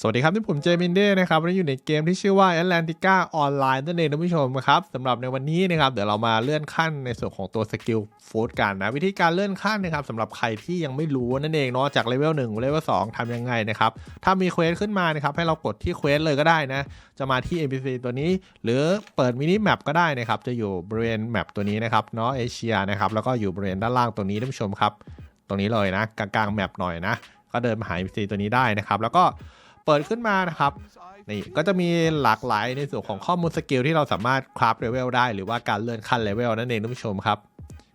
สวัสดีครับที่ผมเจมินเด้นะครับวันนี้อยู่ในเกมที่ชื่อว่า Atlantica Online นั่นเองท่านผู้ชมครับสำหรับในวันนี้นะครับเดี๋ยวเรามาเลื่อนขั้นในส่วนของตัวสกิลฟูดกันนะวิธีการเลื่อนขั้นนะครับสำหรับใครที่ยังไม่รู้นั่นเองเนาะจากเลเวล1เลเวล2ทำยังไงนะครับถ้ามีเควสขึ้นมานะครับให้เรากดที่เควสเลยก็ได้นะจะมาที่ NPC ตัวนี้ หรือเปิดมินิแมปก็ได้นะครับจะอยู่บริเวณแมปตัวนี้นะครับเนาะเอเชียนะครับแล้วก็อยู่บริเวณด้านล่างตัวนี้ท่านผู้ชมครับตรงนี้เลยนะกลางๆแมปหน่อยนะก็เดินมาหา NPC ตัวนี้ได้นะครับแล้วก็ เปิดขึ้นมานะครับนี่ก็จะมีหลากหลายในส่วนของข้อมูลสกิลที่เราสามารถคราฟเลเวลได้ หรือว่าการเลื่อนขั้นเลเวลนั่นเองท่านผู้ชมครับ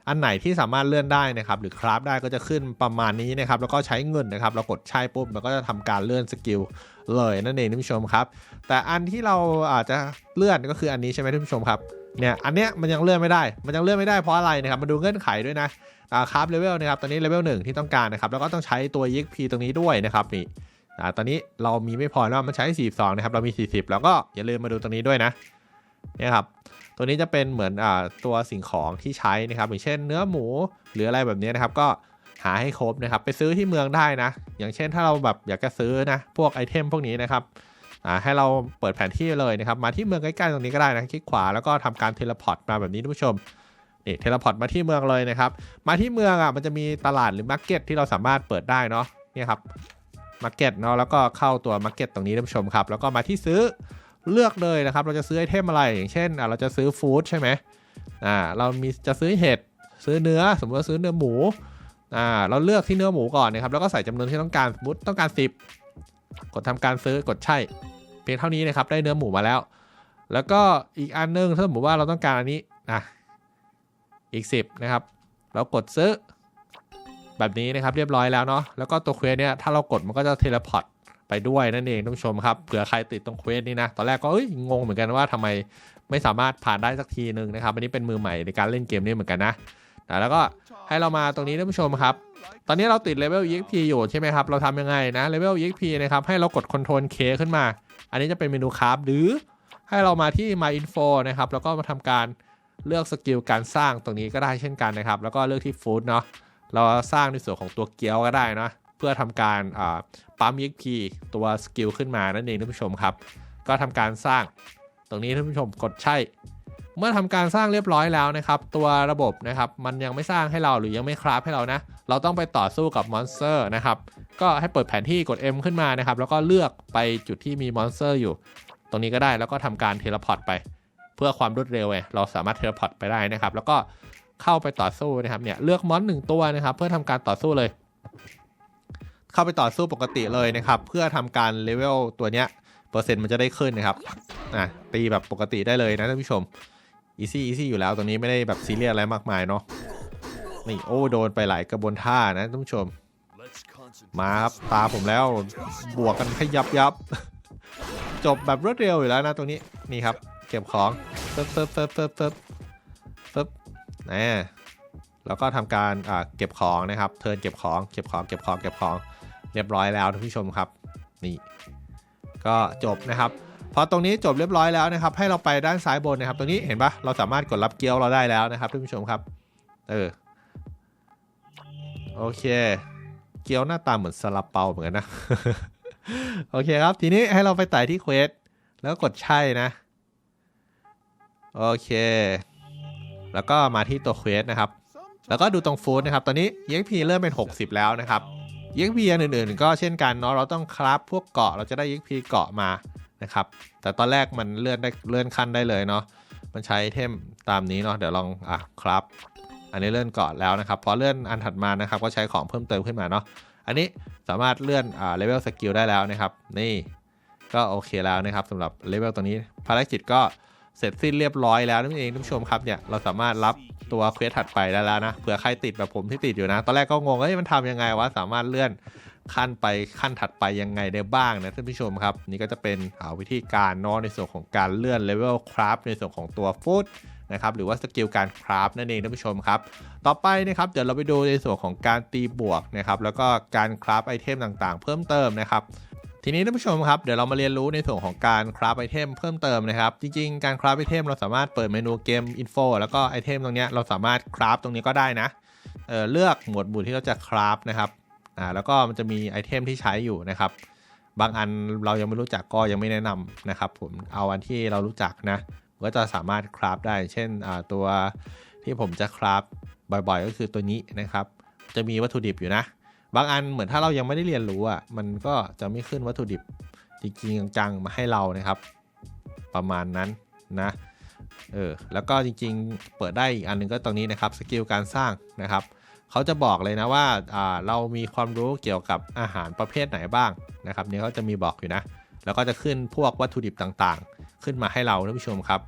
อันไหนที่สามารถเลื่อนได้นะครับหรือคราฟได้ก็จะขึ้นประมาณนี้นะครับแล้วก็ใช้เงินนะครับเรากดใช้ปุ๊บมันก็จะทำการเลื่อนสกิลเลยนั่นเองท่านผู้ชมครับ แต่อันที่เราอาจจะเลื่อนก็คืออันนี้ใช่ไหมท่านผู้ชมครับเนี่ยอันเนี้ยมันยังเลื่อนไม่ได้ มันยังเลื่อนไม่ได้เพราะอะไรนะครับมาดูเงื่อนไขด้วยนะคราฟเลเวลนะครับตอนนี้เลเวลหนึ่งที่ต้องการนะครับแล้วก็ต้องใช้ตัว EXP ตรงนี้ด้วยนะครับนี่ อ่าตอนนี้เรามีไม่พอแล้วมันใช้ 42 นะครับ เรามี 40 แล้วก็อย่าลืมมาดูตรงนี้ด้วยนะเนี่ยครับตัวนี้จะเป็นเหมือนอ่าตัวสิ่งของที่ใช้นะครับอย่างเช่นเนื้อหมูหรืออะไรแบบนี้นะครับ ก็หาให้ครบนะครับ ไปซื้อที่เมืองได้นะ อย่างเช่นถ้าเราแบบอยากจะซื้อนะพวกไอเทมพวกนี้นะครับอ่าให้เราเปิดแผนที่เลยนะครับ มาที่เมืองใกล้ๆตรงนี้ก็ได้นะคลิกขวาแล้วก็ทำการเทเลพอร์ตมาแบบนี้ท่านผู้ชมนี่เทเลพอร์ตมาที่เมืองเลยนะครับ มาที่เมืองอะมันจะมีตลาดหรือมาร์เก็ตที่เราสามารถเปิดได้เนาะเนี่ยครับ มาร์เก็ตเนาะแล้วก็เข้าตัวมาร์เก็ตตรงนี้ท่านผู้ชมครับ แล้วก็มาที่ซื้อเลือกเลยนะครับ เราจะซื้อไอเทมอะไร อย่างเช่นเราจะซื้อฟู้ดใช่ไหมอ่าเรามีจะซื้อเห็ดซื้อเนื้อ สมมติว่าซื้อเนื้อหมูอ่าเราเลือกที่เนื้อหมูก่อนนะครับแล้วก็ใส่จำนวนที่ต้องการสมมติต้องการ 10 กดทำการซื้อกดใช่ เพียงเท่านี้นะครับได้เนื้อหมูมาแล้ว แล้วก็อีกอันนึงถ้าสมมติว่าเราต้องการอันนี้นะอีก 10นะครับเรากดซื้อ แบบนี้นะครับเรียบร้อยแล้วเนาะแล้วก็ตัวเควสเนี่ยถ้าเรากดมันก็จะเทเลพอร์ตไปด้วยนั่นเองท่านผู้ชมครับเผื่อใครติดตรงเควสนี้นะตอนแรกก็เอ้ยงงเหมือนกันว่าทำไมไม่สามารถผ่านได้สักทีนึงนะครับอันนี้เป็นมือใหม่ในการเล่นเกมนี้เหมือนกันนะแล้วก็ให้เรามาตรงนี้ท่านผู้ชมครับ ตอนนี้เราติดเลเวล EXP อยู่ใช่ไหมครับ เราทำยังไงนะเลเวล EXP นะครับให้เรากด Ctrl K ขึ้นมา อันนี้จะเป็นเมนูคราฟหรือให้เรามาที่ My Info นะครับแล้วก็มาทำการเลือกสกิลการสร้างตรงนี้ก็ได้เช่นกันนะครับ แล้วก็เลือกที่ Food เนาะ เราสร้างในส่วนของตัวเกียวก็ได้นะเพื่อทำการปั๊ม EXP ตัวสกิลขึ้นมานั่นเองท่านผู้ชมครับ ก็ทำการสร้างตรงนี้ท่านผู้ชมกดใช่ เมื่อทำการสร้างเรียบร้อยแล้วนะครับ ตัวระบบนะครับมันยังไม่สร้างให้เราหรือยังไม่คราฟให้เรานะ เราต้องไปต่อสู้กับมอนสเตอร์นะครับก็ให้เปิดแผนที่กด M ขึ้นมานะครับ แล้วก็เลือกไปจุดที่มีมอนสเตอร์อยู่ ตรงนี้ก็ได้แล้วก็ทำการเทเลพอร์ตไป เพื่อความรวดเร็วไงเราสามารถเทเลพอร์ตไปได้นะครับ แล้วก็ เข้าไปต่อสู้นะครับเนี่ยเลือกมอนหนึ่งตัวนะครับ เพื่อทำการต่อสู้เลย เข้าไปต่อสู้ปกติเลยนะครับ เพื่อทำการเลเวลตัวเนี้ยเปอร์เซ็นต์มันจะได้ขึ้นนะครับอะตีแบบปกติได้เลยนะท่านผู้ชมอีซี่อีซี่อยู่แล้วตัวนี้ไม่ได้แบบซีเรียสอะไรมากมายเนาะนี่โอ้โดนไปหลายกระบวนท่านะท่านผู้ชม มาครับตาผมแล้วบวกกันขยับยับจบแบบรวดเร็วอยู่แล้วนะตรงนี้นี่ครับ เก็บของเฟิบเฟิบเฟิบเฟิบเฟิบเฟิบ นะแล้วก็ทำการเก็บของนะครับเทินเก็บของเก็บของเก็บของเก็บของเรียบร้อยแล้วท่านผู้ชมครับนี่ก็จบนะครับพอตรงนี้จบเรียบร้อยแล้วนะครับ ให้เราไปด้านซ้ายบนนะครับ ตรงนี้เห็นปะเราสามารถกดรับเกียวเราได้แล้วนะครับท่านผู้ชมครับเออโอเค เกียวหน้าตาเหมือนซาลาเปาเหมือนกันนะโอเคครับ ทีนี้ให้เราไปไต่ที่เควสแล้วกดใช่นะ โอเค แล้วก็มาที่ตัวเควสนะครับ แล้วก็ดูตรงฟู้ดนะครับ ตอนนี้ EXP เริ่มเป็น 60 แล้วนะครับ EXP อันอื่นๆ ก็เช่นกันเนาะ เราต้องคราฟพวกเกาะ เราจะได้ EXP เกาะมานะครับ แต่ตอนแรกมันเลื่อนได้เลื่อนขั้นได้เลยเนาะ มันใช้เทมตามนี้เนาะ เดี๋ยวลองอะครับ อันนี้เลื่อนเกาะแล้วนะครับ พอเลื่อนอันถัดมานะครับ ก็ใช้ของเพิ่มเติมขึ้นมาเนาะ อันนี้สามารถเลื่อนอ่าเลเวลสกิลได้แล้วนะครับ นี่ ก็โอเคแล้วนะครับสำหรับเลเวลตัวนี้ ภารกิจก็ เสร็จสิ้นเรียบร้อยแล้วนั่นเองท่านผู้ชมครับเนี่ยเราสามารถรับตัวเควสถัดไปได้แล้วนะเผื่อใครติดแบบผมที่ติดอยู่นะ ตอนแรกก็งงเอ้ยมันทำยังไงวะสามารถเลื่อนขั้นไปขั้นถัดไปยังไงได้บ้างนะท่านผู้ชมครับ นี่ก็จะเป็นวิธีการนาะในส่วนของการเลื่อนเลเวลคราฟในส่วนของตัวฟู้ดนะครับหรือว่าสกิลการคราฟนั่นเองท่านผู้ชมครับ ต่อไปนะครับเดี๋ยวเราไปดูในส่วนของการตีบวกนะครับแล้วก็การคราฟไอเทมต่างๆ เพิ่มเติมนะครับ ทีนี้ท่านผู้ชมครับเดี๋ยวเรามาเรียนรู้ในส่วนของการคราฟไอเทมเพิ่มเติมนะครับ จริงๆ การคราฟไอเทมเราสามารถเปิดเมนูเกมอินโฟแล้วก็ไอเทมตรงนี้เราสามารถคราฟตรงนี้ก็ได้นะเเลือกหมวดหมู่ที่เราจะคราฟนะครับอ่าแล้วก็มันจะมีไอเทมที่ใช้อยู่นะครับ บางอันเรายังไม่รู้จักก็ยังไม่แนะนำนะครับผมเอาอันที่เรารู้จักนะก็จะสามารถคราฟได้ เช่นอ่าตัวที่ผมจะคราฟบ่อยๆ ก็คือตัวนี้นะครับ จะมีวัตถุดิบอยู่นะ บางอันเหมือนถ้าเรายังไม่ได้เรียนรู้อะมันก็จะไม่ขึ้นวัตถุดิบจริงๆจังๆมาให้เรานะครับ ประมาณนั้นนะเออแล้วก็จริงๆเปิดได้อีกอันหนึงก็ตรงนี้นะครับสกิลการสร้างนะครับเขาจะบอกเลยนะว่าอ่าเรามีความรู้เกี่ยวกับอาหารประเภทไหนบ้างนะครับนี่เขาจะมีบอกอยู่นะ แล้วก็จะขึ้นพวกวัตถุดิบต่างๆ ขึ้นมาให้เราท่านผู้ชมครับ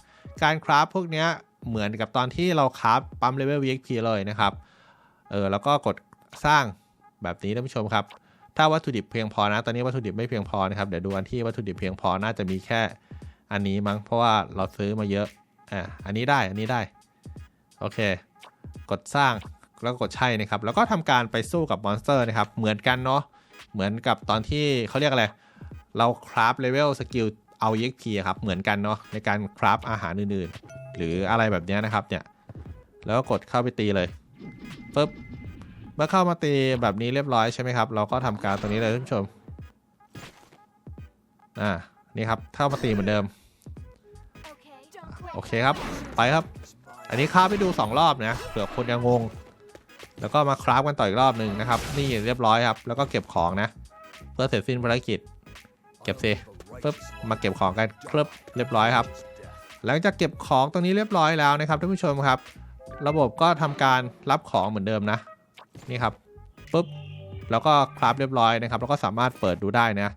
การคราฟพวกเนี้ยเหมือนกับตอนที่เราคราฟปั๊มเลเวล VXP เลยนะครับเออแล้วก็กดสร้าง แบบนี้ท่านผู้ชมครับ ถ้าวัตถุดิบเพียงพอนะ ตอนนี้วัตถุดิบไม่เพียงพอนะครับ เดี๋ยวดูอันที่วัตถุดิบเพียงพอ น่าจะมีแค่อันนี้มั้ง เพราะว่าเราซื้อมาเยอะ อะ อันนี้ได้ อันนี้ได้ โอเค กดสร้าง แล้วกกดใช่นะครับ แล้วก็ทำการไปสู้กับมอนสเตอร์นะครับ เหมือนกันเนาะ เหมือนกับตอนที่เขาเรียกอะไร เราคราฟเลเวลสกิลเอา EXP อะครับ เหมือนกันเนาะ ในการคราฟอาหารอื่นๆ หรืออะไรแบบนี้นะครับ เนี่ย แล้วก็กดเข้าไปตีเลยปึ๊บ มื่อเข้ามาตีแบบนี้เรียบร้อยใช่ไหมครับ เราก็ทำการตรงนี้เลยท่านผู้ชม อ่า นี่ครับ เข้ามาตีเหมือนเดิม โอเคครับ ไปครับ อันนี้คราฟไปดู 2 รอบนะ เผื่อคนยังงง แล้วก็มาคราฟกันต่ออีกรอบหนึ่งนะครับ นี่เรียบร้อยครับ แล้วก็เก็บของนะ เพื่อเสร็จสิ้นภารกิจ เก็บสิปึ๊บ มาเก็บของกันครบเรียบร้อยครับ หลังจากเก็บของตรงนี้เรียบร้อยแล้วนะครับท่านผู้ชมครับ ระบบก็ทำการรับของเหมือนเดิมนะ นี่ครับปุ๊บแล้วก็คราฟเรียบร้อยนะครับ แล้วก็สามารถเปิดดูได้นะ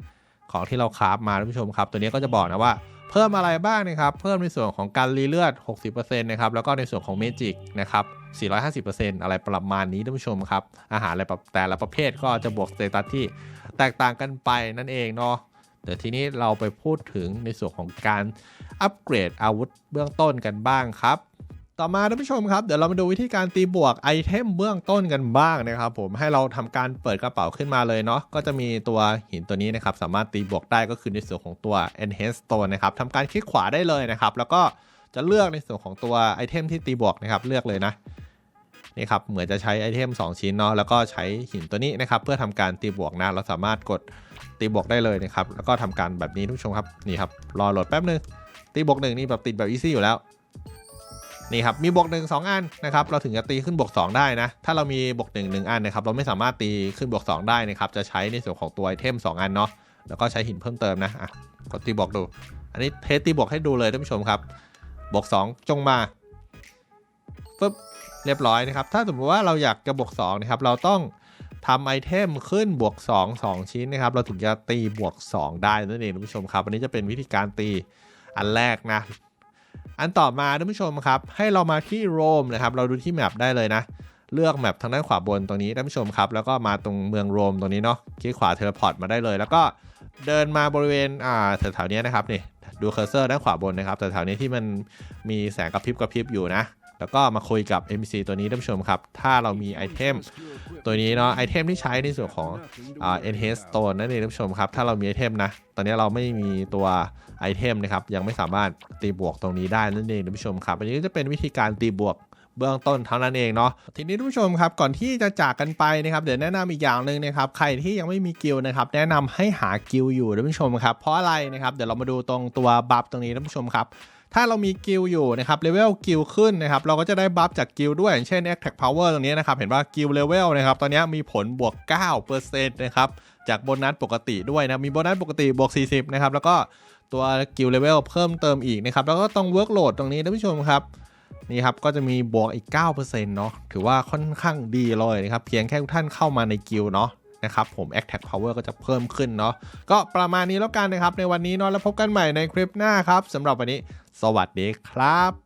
ของที่เราคราฟมาท่านผู้ชมครับ ตัวนี้ก็จะบอกนะว่าเพิ่มอะไรบ้างนะครับ เพิ่มในส่วนของการรีเลือด 60%นะครับ แล้วก็ในส่วนของเมจิกนะครับ 450%อะไรประมาณนี้ท่านผู้ชมครับ อาหารอะไรแบบแต่ละประเภทก็จะบวกสเตตัสที่แตกต่างกันไปนั่นเองเนาะเดี๋ยวทีนี้เราไปพูดถึงในส่วนของการอัปเกรดอาวุธเบื้องต้นกันบ้างครับ ต่อมาท่านผู้ชมครับ เดี๋ยวเรามาดูวิธีการตีบวกไอเทมเบื้องต้นกันบ้างนะครับผมให้เราทำการเปิดกระเป๋าขึ้นมาเลยเนาะก็จะมีตัวหินตัวนี้นะครับ สามารถตีบวกได้ก็คือในส่วนของตัว enhance stone นะครับทำการคลิกขวาได้เลยนะครับ แล้วก็จะเลือกในส่วนของตัวไอเทมที่ตีบวกนะครับเลือกเลยนะนี่ครับเหมือนจะใช้ไอเทม 2 ชิ้นเนาะแล้วก็ใช้หินตัวนี้นะครับ เพื่อทำการตีบวกนะเราสามารถกดตีบวกได้เลยนะครับแล้วก็ทำการแบบนี้ท่านผู้ชมครับนี่ครับรอโหลดแป๊บนึงตีบวกหนึ่งนี่แบบติดแบบอีซี่อยู่แล้ว นี่ครับมีบวกหนึ่งสองอันนะครับเราถึงจะตีขึ้นบวกสองได้นะ ถ้าเรามีบวกหนึ่งหนึ่งอันนะครับเราไม่สามารถตีขึ้นบวกสองได้นะครับจะใช้ในส่วนของตัวไอเทมสองอันเนาะแล้วก็ใช้หินเพิ่มเติมนะอะกดตีบวกดู อันนี้เทสตีบวกให้ดูเลยท่านผู้ชมครับบวกสองจงมาปึ๊บเรียบร้อยนะครับ ถ้าสมมติว่าเราอยากจะบวกสองนะครับเราต้องทำไอเทมขึ้นบวก 2 2 ชิ้นนะครับ เราถึงจะตีบวก 2 ได้นั่นเองท่านผู้ชมครับ อันนี้จะเป็นวิธีการตีอันแรกนะ อันต่อมาท่านผู้ชมครับ ให้เรามาที่โรมนะครับ เราดูที่แมปได้เลยนะ เลือกแมปทางด้านขวาบนตรงนี้ท่านผู้ชมครับ แล้วก็มาตรงเมืองโรมตรงนี้เนาะคลิกขวาเทเลพอร์ตมาได้เลย แล้วก็เดินมาบริเวณอ่าแถวๆนี้นะครับนี่ดูเคอร์เซอร์ด้านขวาบนนะครับแถวๆนี้ที่มันมีแสงกระพริบกระพริบอยู่นะ แล้วก็มาคุยกับ MPC ตัวนี้ท่านผู้ชมครับ ถ้าเรามีไอเทมตัวนี้เนาะไอเทมที่ใช้ในส่วนของอ่า enhance stone นั่นเองท่านผู้ชมครับ ถ้าเรามีไอเทมนะ ตอนนี้เราไม่มีตัวไอเทมนะครับ ยังไม่สามารถตีบวกตรงนี้ได้นั่นเองท่านผู้ชมครับ อันนี้ก็จะเป็นวิธีการตีบวก เบื้องต้นเท่านั้นเองเนาะทีนี้ท่านผู้ชมครับก่อนที่จะจากกันไปนะครับเดี๋ยวแนะนำอีกอย่างหนึ่งนะครับใครที่ยังไม่มีกิลนะครับแนะนำให้หากิลอยู่ท่านผู้ชมครับเพราะอะไรนะครับเดี๋ยวเรามาดูตรงตัวบัฟตรงนี้ท่านผู้ชมครับถ้าเรามีกิลอยู่นะครับเลเวลกิลขึ้นนะครับเราก็จะได้บัฟจากกิลด์ด้วยอย่างเช่น Attack Power ตรงนี้นะครับเห็นว่ากิลเลเวลนะครับตอนนี้มีผลบวก 9%นะครับจากโบนัสปกติด้วยนะมีโบนัสปกติบวก 40นะครับแล้วก็ตัวกิลเลเวลเพิ่มเติมอีกนะครับแล้วก็ต้องเวิร์กโหลดตรงนี้ท่านผู้ชมครับ นี่ครับก็จะมีบวกอีก 9%เนาะถือว่าค่อนข้างดีเลยนะครับ เพียงแค่ทุกท่านเข้ามาในกิลด์เนาะนะครับผม Attack Power ก็จะเพิ่มขึ้นเนาะก็ประมาณนี้แล้วกันนะครับ ในวันนี้เนาะแล้วพบกันใหม่ในคลิปหน้าครับสำหรับวันนี้ สวัสดีครับ